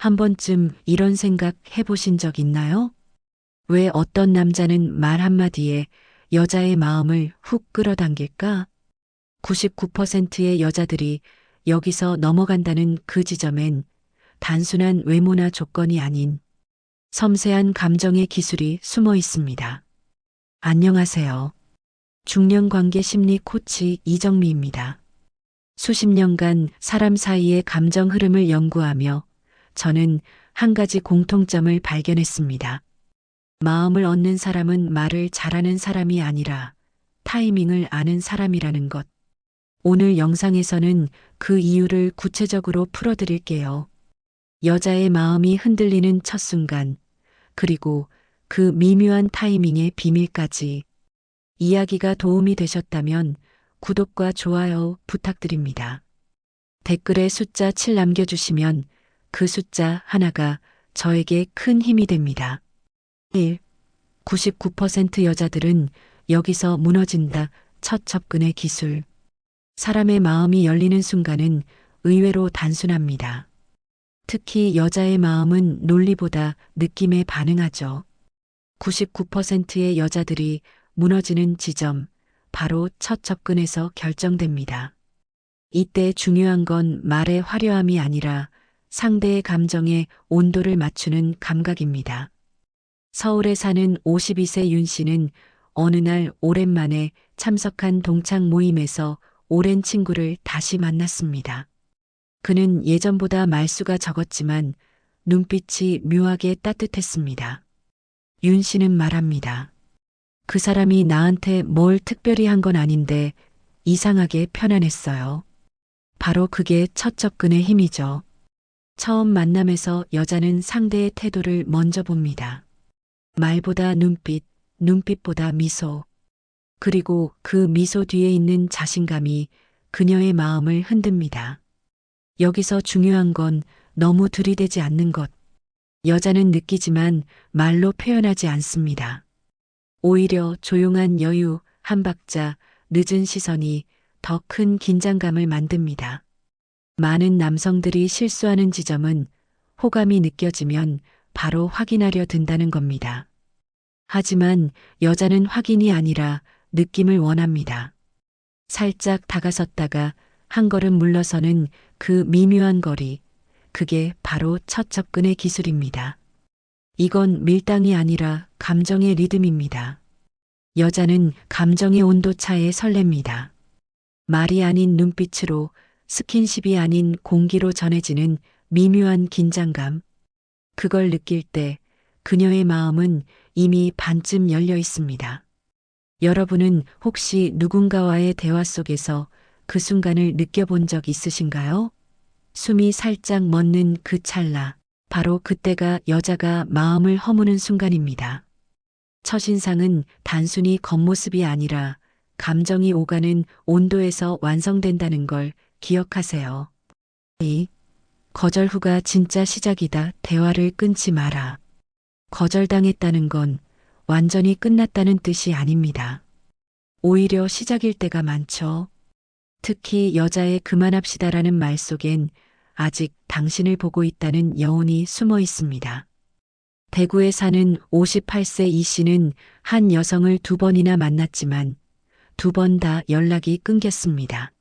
한 번쯤 이런 생각 해보신 적 있나요? 왜 어떤 남자는 말 한마디에 여자의 마음을 훅 끌어당길까? 99%의 여자들이 여기서 넘어간다는 그 지점엔 단순한 외모나 조건이 아닌 섬세한 감정의 기술이 숨어 있습니다. 안녕하세요. 중년 관계 심리 코치 이정미입니다. 수십 년간 사람 사이의 감정 흐름을 연구하며 저는 한 가지 공통점을 발견했습니다. 마음을 얻는 사람은 말을 잘하는 사람이 아니라 타이밍을 아는 사람이라는 것. 오늘 영상에서는 그 이유를 구체적으로 풀어드릴게요. 여자의 마음이 흔들리는 첫 순간, 그리고 그 미묘한 타이밍의 비밀까지 이야기가 도움이 되셨다면 구독과 좋아요 부탁드립니다. 댓글에 숫자 7 남겨주시면 그 숫자 하나가 저에게 큰 힘이 됩니다. 1. 99% 여자들은 여기서 무너진다. 첫 접근의 기술. 사람의 마음이 열리는 순간은 의외로 단순합니다. 특히 여자의 마음은 논리보다 느낌에 반응하죠. 99%의 여자들이 무너지는 지점, 바로 첫 접근에서 결정됩니다. 이때 중요한 건 말의 화려함이 아니라 상대의 감정에 온도를 맞추는 감각입니다. 서울에 사는 52세 윤 씨는 어느 날 오랜만에 참석한 동창 모임에서 오랜 친구를 다시 만났습니다. 그는 예전보다 말수가 적었지만 눈빛이 묘하게 따뜻했습니다. 윤 씨는 말합니다. 그 사람이 나한테 뭘 특별히 한 건 아닌데 이상하게 편안했어요. 바로 그게 첫 접근의 힘이죠. 처음 만남에서 여자는 상대의 태도를 먼저 봅니다. 말보다 눈빛, 눈빛보다 미소. 그리고 그 미소 뒤에 있는 자신감이 그녀의 마음을 흔듭니다. 여기서 중요한 건 너무 들이대지 않는 것. 여자는 느끼지만 말로 표현하지 않습니다. 오히려 조용한 여유, 한 박자, 늦은 시선이 더 큰 긴장감을 만듭니다. 많은 남성들이 실수하는 지점은 호감이 느껴지면 바로 확인하려 든다는 겁니다. 하지만 여자는 확인이 아니라 느낌을 원합니다. 살짝 다가섰다가 한 걸음 물러서는 그 미묘한 거리, 그게 바로 첫 접근의 기술입니다. 이건 밀당이 아니라 감정의 리듬입니다. 여자는 감정의 온도 차에 설렙니다. 말이 아닌 눈빛으로 스킨십이 아닌 공기로 전해지는 미묘한 긴장감. 그걸 느낄 때 그녀의 마음은 이미 반쯤 열려 있습니다. 여러분은 혹시 누군가와의 대화 속에서 그 순간을 느껴본 적 있으신가요? 숨이 살짝 멎는 그 찰나. 바로 그때가 여자가 마음을 허무는 순간입니다. 첫인상은 단순히 겉모습이 아니라 감정이 오가는 온도에서 완성된다는 걸 기억하세요. 이 거절 후가 진짜 시작이다. 대화를 끊지 마라. 거절당했다는 건 완전히 끝났다는 뜻이 아닙니다. 오히려 시작일 때가 많죠. 특히 여자의 그만합시다라는 말 속엔 아직 당신을 보고 있다는 여운이 숨어 있습니다. 대구에 사는 58세 이 씨는 한 여성을 두 번이나 만났지만 두 번 다 연락이 끊겼습니다.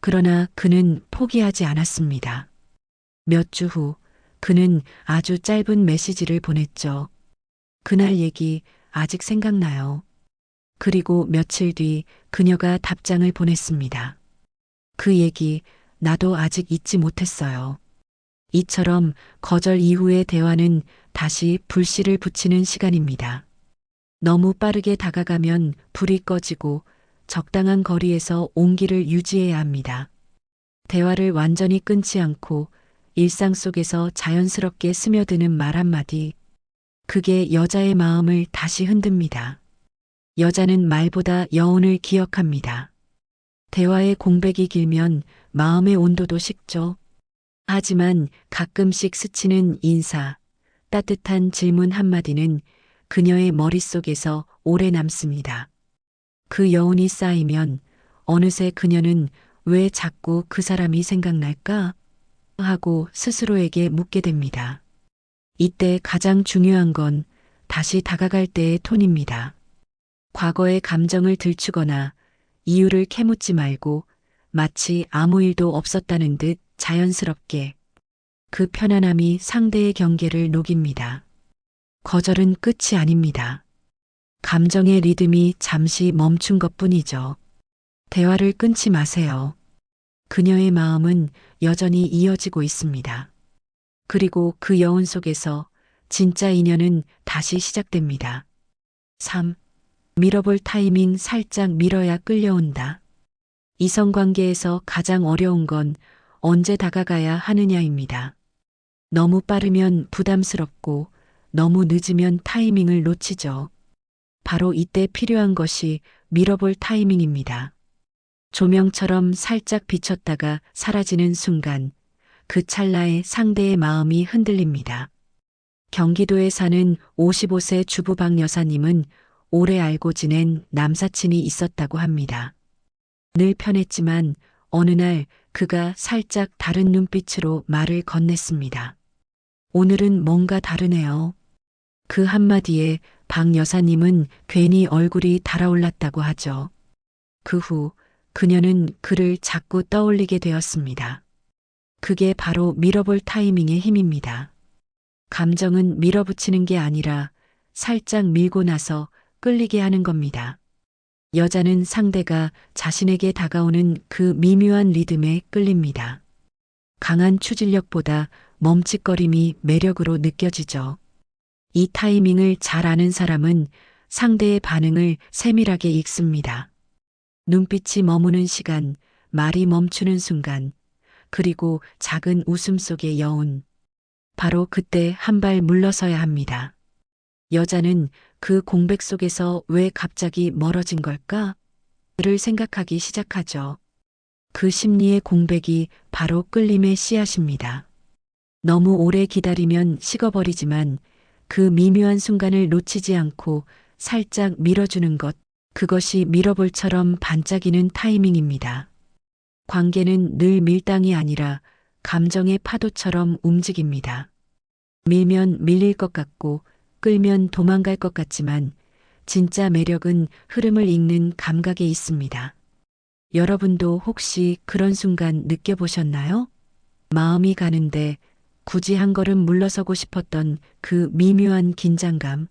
그러나 그는 포기하지 않았습니다. 몇 주 후 그는 아주 짧은 메시지를 보냈죠. 그날 얘기 아직 생각나요. 그리고 며칠 뒤 그녀가 답장을 보냈습니다. 그 얘기 나도 아직 잊지 못했어요. 이처럼 거절 이후의 대화는 다시 불씨를 붙이는 시간입니다. 너무 빠르게 다가가면 불이 꺼지고 적당한 거리에서 온기를 유지해야 합니다. 대화를 완전히 끊지 않고 일상 속에서 자연스럽게 스며드는 말 한마디. 그게 여자의 마음을 다시 흔듭니다. 여자는 말보다 여운을 기억합니다. 대화의 공백이 길면 마음의 온도도 식죠. 하지만 가끔씩 스치는 인사, 따뜻한 질문 한마디는 그녀의 머릿속에서 오래 남습니다. 그 여운이 쌓이면 어느새 그녀는 왜 자꾸 그 사람이 생각날까? 하고 스스로에게 묻게 됩니다. 이때 가장 중요한 건 다시 다가갈 때의 톤입니다. 과거의 감정을 들추거나 이유를 캐묻지 말고 마치 아무 일도 없었다는 듯 자연스럽게 그 편안함이 상대의 경계를 녹입니다. 거절은 끝이 아닙니다. 감정의 리듬이 잠시 멈춘 것 뿐이죠. 대화를 끊지 마세요. 그녀의 마음은 여전히 이어지고 있습니다. 그리고 그 여운 속에서 진짜 인연은 다시 시작됩니다. 3. 밀어볼 타이밍 살짝 밀어야 끌려온다. 이성관계에서 가장 어려운 건 언제 다가가야 하느냐입니다. 너무 빠르면 부담스럽고 너무 늦으면 타이밍을 놓치죠. 바로 이때 필요한 것이 밀어볼 타이밍입니다. 조명처럼 살짝 비쳤다가 사라지는 순간 그 찰나에 상대의 마음이 흔들립니다. 경기도에 사는 55세 주부 박 여사님은 오래 알고 지낸 남사친이 있었다고 합니다. 늘 편했지만 어느 날 그가 살짝 다른 눈빛으로 말을 건넸습니다. 오늘은 뭔가 다르네요. 그 한마디에 박 여사님은 괜히 얼굴이 달아올랐다고 하죠. 그 후 그녀는 그를 자꾸 떠올리게 되었습니다. 그게 바로 밀어볼 타이밍의 힘입니다. 감정은 밀어붙이는 게 아니라 살짝 밀고 나서 끌리게 하는 겁니다. 여자는 상대가 자신에게 다가오는 그 미묘한 리듬에 끌립니다. 강한 추진력보다 멈칫거림이 매력으로 느껴지죠. 이 타이밍을 잘 아는 사람은 상대의 반응을 세밀하게 읽습니다. 눈빛이 머무는 시간, 말이 멈추는 순간, 그리고 작은 웃음 속의 여운. 바로 그때 한 발 물러서야 합니다. 여자는 그 공백 속에서 왜 갑자기 멀어진 걸까? 를 생각하기 시작하죠. 그 심리의 공백이 바로 끌림의 씨앗입니다. 너무 오래 기다리면 식어버리지만 그 미묘한 순간을 놓치지 않고 살짝 밀어주는 것, 그것이 밀어볼처럼 반짝이는 타이밍입니다. 관계는 늘 밀당이 아니라 감정의 파도처럼 움직입니다. 밀면 밀릴 것 같고 끌면 도망갈 것 같지만 진짜 매력은 흐름을 읽는 감각에 있습니다. 여러분도 혹시 그런 순간 느껴보셨나요? 마음이 가는데 굳이 한 걸음 물러서고 싶었던 그 미묘한 긴장감.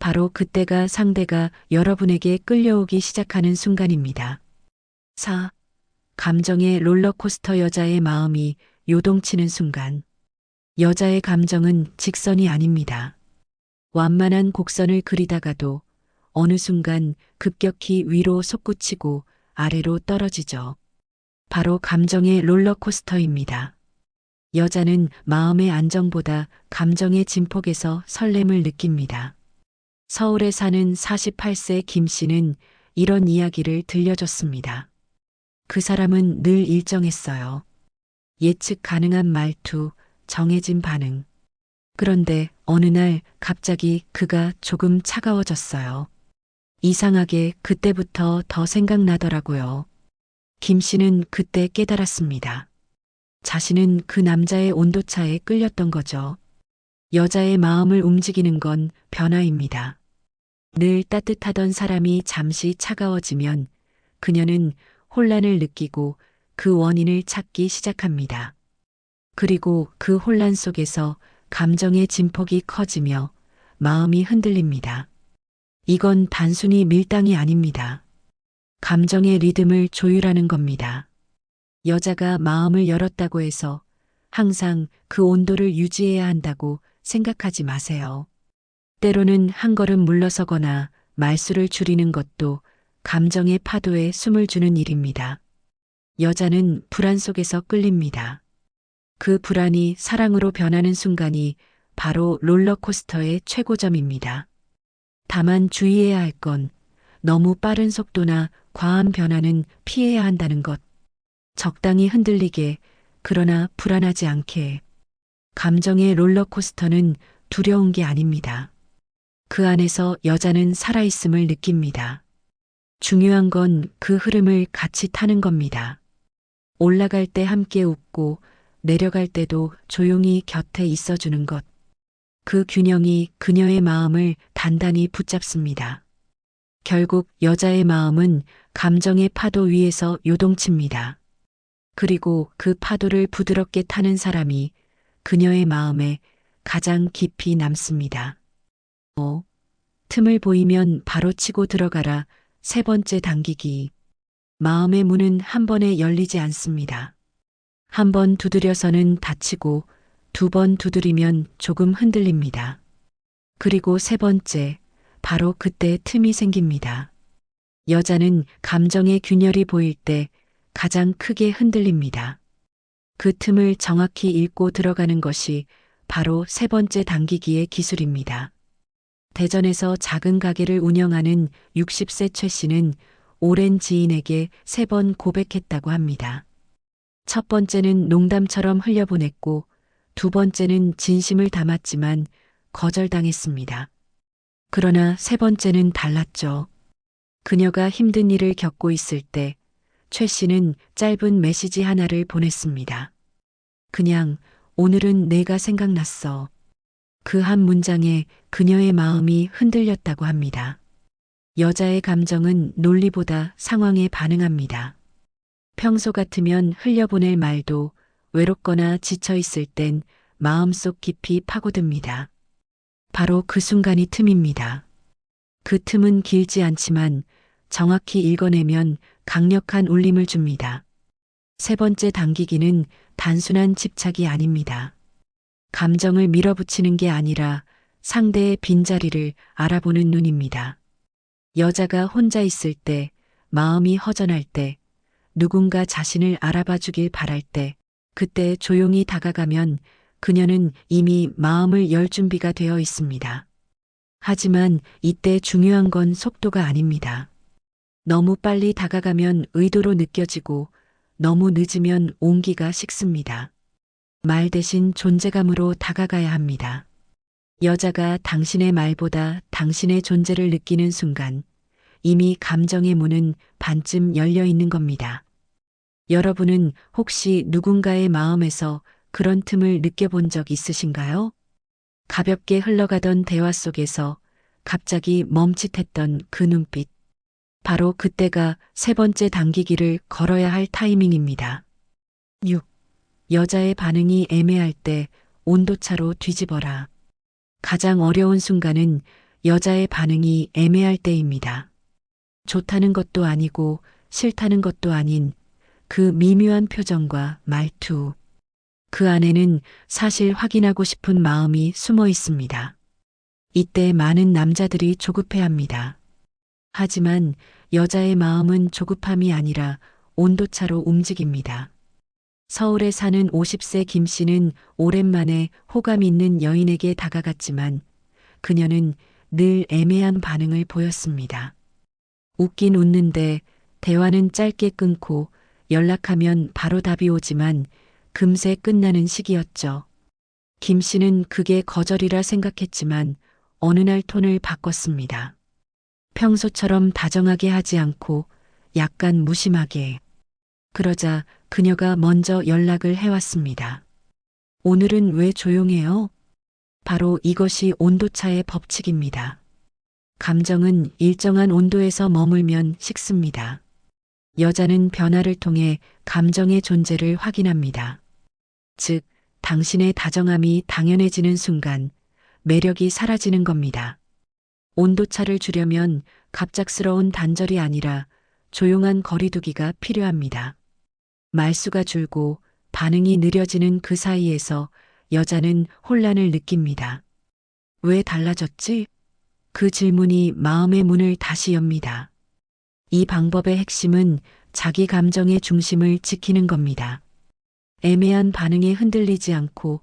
바로 그때가 상대가 여러분에게 끌려오기 시작하는 순간입니다. 4. 감정의 롤러코스터 여자의 마음이 요동치는 순간. 여자의 감정은 직선이 아닙니다. 완만한 곡선을 그리다가도 어느 순간 급격히 위로 솟구치고 아래로 떨어지죠. 바로 감정의 롤러코스터입니다. 여자는 마음의 안정보다 감정의 진폭에서 설렘을 느낍니다. 서울에 사는 48세 김 씨는 이런 이야기를 들려줬습니다. 그 사람은 늘 일정했어요. 예측 가능한 말투, 정해진 반응. 그런데 어느 날 갑자기 그가 조금 차가워졌어요. 이상하게 그때부터 더 생각나더라고요. 김 씨는 그때 깨달았습니다. 자신은 그 남자의 온도차에 끌렸던 거죠. 여자의 마음을 움직이는 건 변화입니다. 늘 따뜻하던 사람이 잠시 차가워지면 그녀는 혼란을 느끼고 그 원인을 찾기 시작합니다. 그리고 그 혼란 속에서 감정의 진폭이 커지며 마음이 흔들립니다. 이건 단순히 밀당이 아닙니다. 감정의 리듬을 조율하는 겁니다. 여자가 마음을 열었다고 해서 항상 그 온도를 유지해야 한다고 생각하지 마세요. 때로는 한 걸음 물러서거나 말수를 줄이는 것도 감정의 파도에 숨을 주는 일입니다. 여자는 불안 속에서 끌립니다. 그 불안이 사랑으로 변하는 순간이 바로 롤러코스터의 최고점입니다. 다만 주의해야 할 건 너무 빠른 속도나 과한 변화는 피해야 한다는 것. 적당히 흔들리게 그러나 불안하지 않게 감정의 롤러코스터는 두려운 게 아닙니다. 그 안에서 여자는 살아있음을 느낍니다. 중요한 건 그 흐름을 같이 타는 겁니다. 올라갈 때 함께 웃고 내려갈 때도 조용히 곁에 있어주는 것. 그 균형이 그녀의 마음을 단단히 붙잡습니다. 결국 여자의 마음은 감정의 파도 위에서 요동칩니다. 그리고 그 파도를 부드럽게 타는 사람이 그녀의 마음에 가장 깊이 남습니다. 어, 틈을 보이면 바로 치고 들어가라 세 번째 당기기. 마음의 문은 한 번에 열리지 않습니다. 한 번 두드려서는 닫히고 두 번 두드리면 조금 흔들립니다. 그리고 세 번째, 바로 그때 틈이 생깁니다. 여자는 감정의 균열이 보일 때 가장 크게 흔들립니다. 그 틈을 정확히 읽고 들어가는 것이 바로 세 번째 당기기의 기술입니다. 대전에서 작은 가게를 운영하는 60세 최 씨는 오랜 지인에게 세 번 고백했다고 합니다. 첫 번째는 농담처럼 흘려보냈고 두 번째는 진심을 담았지만 거절당했습니다. 그러나 세 번째는 달랐죠. 그녀가 힘든 일을 겪고 있을 때 최 씨는 짧은 메시지 하나를 보냈습니다. 그냥 오늘은 내가 생각났어. 그 한 문장에 그녀의 마음이 흔들렸다고 합니다. 여자의 감정은 논리보다 상황에 반응합니다. 평소 같으면 흘려보낼 말도 외롭거나 지쳐 있을 땐 마음속 깊이 파고듭니다. 바로 그 순간이 틈입니다. 그 틈은 길지 않지만 정확히 읽어내면 강력한 울림을 줍니다. 세 번째 당기기는 단순한 집착이 아닙니다. 감정을 밀어붙이는 게 아니라 상대의 빈자리를 알아보는 눈입니다. 여자가 혼자 있을 때, 마음이 허전할 때, 누군가 자신을 알아봐 주길 바랄 때, 그때 조용히 다가가면 그녀는 이미 마음을 열 준비가 되어 있습니다. 하지만 이때 중요한 건 속도가 아닙니다. 너무 빨리 다가가면 의도로 느껴지고 너무 늦으면 온기가 식습니다. 말 대신 존재감으로 다가가야 합니다. 여자가 당신의 말보다 당신의 존재를 느끼는 순간 이미 감정의 문은 반쯤 열려 있는 겁니다. 여러분은 혹시 누군가의 마음에서 그런 틈을 느껴본 적 있으신가요? 가볍게 흘러가던 대화 속에서 갑자기 멈칫했던 그 눈빛. 바로 그때가 세 번째 당기기를 걸어야 할 타이밍입니다. 6. 여자의 반응이 애매할 때 온도차로 뒤집어라. 가장 어려운 순간은 여자의 반응이 애매할 때입니다. 좋다는 것도 아니고 싫다는 것도 아닌 그 미묘한 표정과 말투. 그 안에는 사실 확인하고 싶은 마음이 숨어 있습니다. 이때 많은 남자들이 조급해 합니다. 하지만 여자의 마음은 조급함이 아니라 온도차로 움직입니다. 서울에 사는 50세 김 씨는 오랜만에 호감 있는 여인에게 다가갔지만 그녀는 늘 애매한 반응을 보였습니다. 웃긴 웃는데 대화는 짧게 끊고 연락하면 바로 답이 오지만 금세 끝나는 시기였죠. 김 씨는 그게 거절이라 생각했지만 어느 날 톤을 바꿨습니다. 평소처럼 다정하게 하지 않고 약간 무심하게. 그러자 그녀가 먼저 연락을 해왔습니다. 오늘은 왜 조용해요? 바로 이것이 온도차의 법칙입니다. 감정은 일정한 온도에서 머물면 식습니다. 여자는 변화를 통해 감정의 존재를 확인합니다. 즉, 당신의 다정함이 당연해지는 순간 매력이 사라지는 겁니다. 온도차를 주려면 갑작스러운 단절이 아니라 조용한 거리두기가 필요합니다. 말수가 줄고 반응이 느려지는 그 사이에서 여자는 혼란을 느낍니다. 왜 달라졌지? 그 질문이 마음의 문을 다시 엽니다. 이 방법의 핵심은 자기 감정의 중심을 지키는 겁니다. 애매한 반응에 흔들리지 않고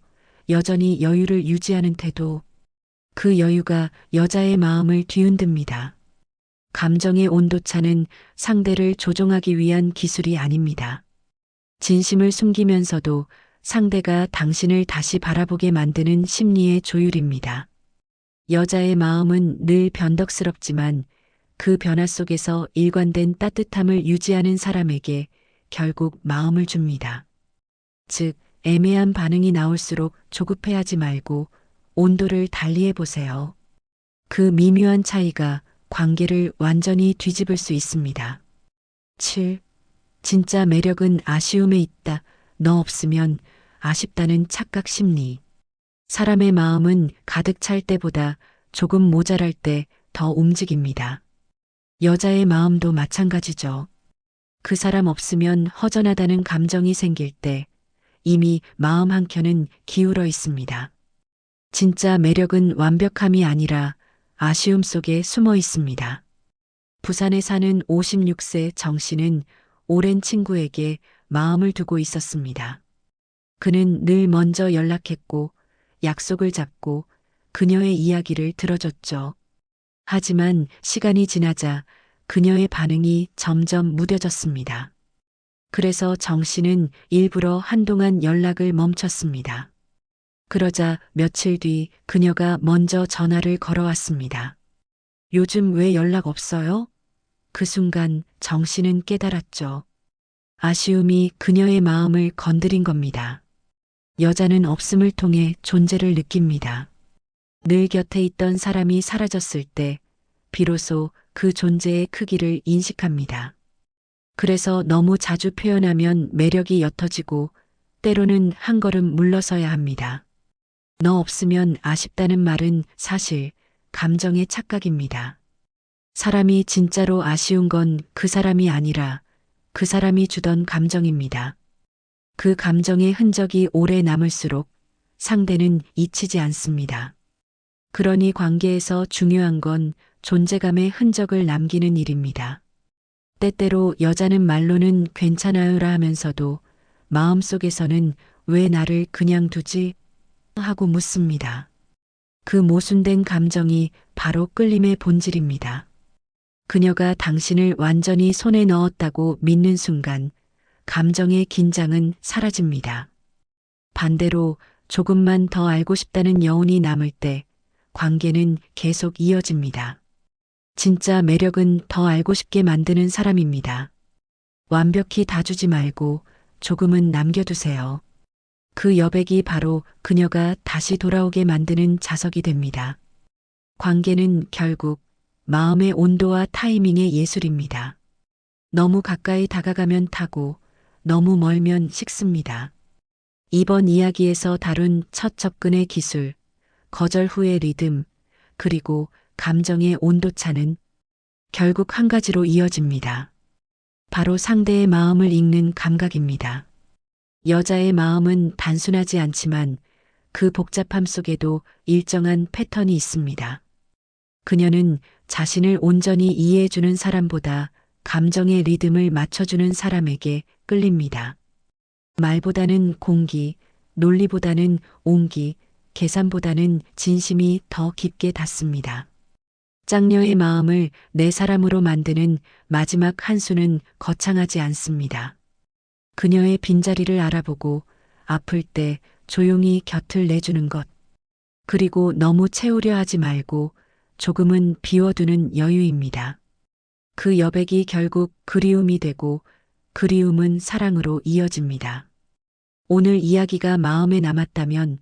여전히 여유를 유지하는 태도. 그 여유가 여자의 마음을 뒤흔듭니다. 감정의 온도차는 상대를 조종하기 위한 기술이 아닙니다. 진심을 숨기면서도 상대가 당신을 다시 바라보게 만드는 심리의 조율입니다. 여자의 마음은 늘 변덕스럽지만 그 변화 속에서 일관된 따뜻함을 유지하는 사람에게 결국 마음을 줍니다. 즉, 애매한 반응이 나올수록 조급해하지 말고 온도를 달리해 보세요. 그 미묘한 차이가 관계를 완전히 뒤집을 수 있습니다. 7. 진짜 매력은 아쉬움에 있다. 너 없으면 아쉽다는 착각 심리. 사람의 마음은 가득 찰 때보다 조금 모자랄 때 더 움직입니다. 여자의 마음도 마찬가지죠. 그 사람 없으면 허전하다는 감정이 생길 때 이미 마음 한켠은 기울어 있습니다. 진짜 매력은 완벽함이 아니라 아쉬움 속에 숨어 있습니다. 부산에 사는 56세 정 씨는 오랜 친구에게 마음을 두고 있었습니다. 그는 늘 먼저 연락했고 약속을 잡고 그녀의 이야기를 들어줬죠. 하지만 시간이 지나자 그녀의 반응이 점점 무뎌졌습니다. 그래서 정 씨는 일부러 한동안 연락을 멈췄습니다. 그러자 며칠 뒤 그녀가 먼저 전화를 걸어왔습니다. 요즘 왜 연락 없어요? 그 순간 정 씨는 깨달았죠. 아쉬움이 그녀의 마음을 건드린 겁니다. 여자는 없음을 통해 존재를 느낍니다. 늘 곁에 있던 사람이 사라졌을 때 비로소 그 존재의 크기를 인식합니다. 그래서 너무 자주 표현하면 매력이 옅어지고 때로는 한 걸음 물러서야 합니다. 너 없으면 아쉽다는 말은 사실 감정의 착각입니다. 사람이 진짜로 아쉬운 건 그 사람이 아니라 그 사람이 주던 감정입니다. 그 감정의 흔적이 오래 남을수록 상대는 잊히지 않습니다. 그러니 관계에서 중요한 건 존재감의 흔적을 남기는 일입니다. 때때로 여자는 말로는 괜찮아요라 하면서도 마음속에서는 왜 나를 그냥 두지? 하고 묻습니다. 그 모순된 감정이 바로 끌림의 본질입니다. 그녀가 당신을 완전히 손에 넣었다고 믿는 순간 감정의 긴장은 사라집니다. 반대로 조금만 더 알고 싶다는 여운이 남을 때 관계는 계속 이어집니다. 진짜 매력은 더 알고 싶게 만드는 사람입니다. 완벽히 다 주지 말고 조금은 남겨두세요. 그 여백이 바로 그녀가 다시 돌아오게 만드는 자석이 됩니다. 관계는 결국 마음의 온도와 타이밍의 예술입니다. 너무 가까이 다가가면 타고 너무 멀면 식습니다. 이번 이야기에서 다룬 첫 접근의 기술, 거절 후의 리듬, 그리고 감정의 온도차는 결국 한 가지로 이어집니다. 바로 상대의 마음을 읽는 감각입니다. 여자의 마음은 단순하지 않지만 그 복잡함 속에도 일정한 패턴이 있습니다. 그녀는 자신을 온전히 이해해주는 사람보다 감정의 리듬을 맞춰주는 사람에게 끌립니다. 말보다는 공기, 논리보다는 온기, 계산보다는 진심이 더 깊게 닿습니다. 짱녀의 마음을 내 사람으로 만드는 마지막 한 수는 거창하지 않습니다. 그녀의 빈자리를 알아보고 아플 때 조용히 곁을 내주는 것. 그리고 너무 채우려 하지 말고 조금은 비워두는 여유입니다. 그 여백이 결국 그리움이 되고 그리움은 사랑으로 이어집니다. 오늘 이야기가 마음에 남았다면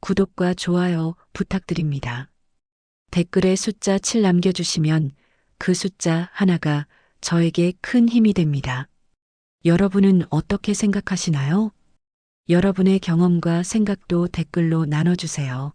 구독과 좋아요 부탁드립니다. 댓글에 숫자 7 남겨주시면 그 숫자 하나가 저에게 큰 힘이 됩니다. 여러분은 어떻게 생각하시나요? 여러분의 경험과 생각도 댓글로 나눠주세요.